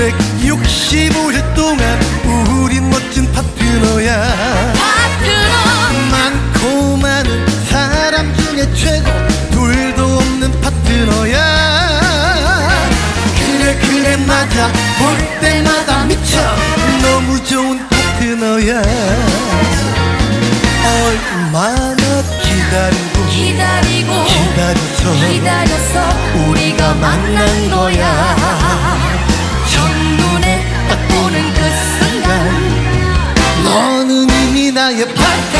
365일 동안 우리 멋진 파트너야. 파트너. 많고 많은 사람 중에 최고 둘도 없는 파트너야. 그래 그래 맞아. 볼 때마다 미쳐. 너무 좋은 파트너야. 얼마나 기다리고 기다리고 기다려서 기다려서 우리가 만난 거야. 이미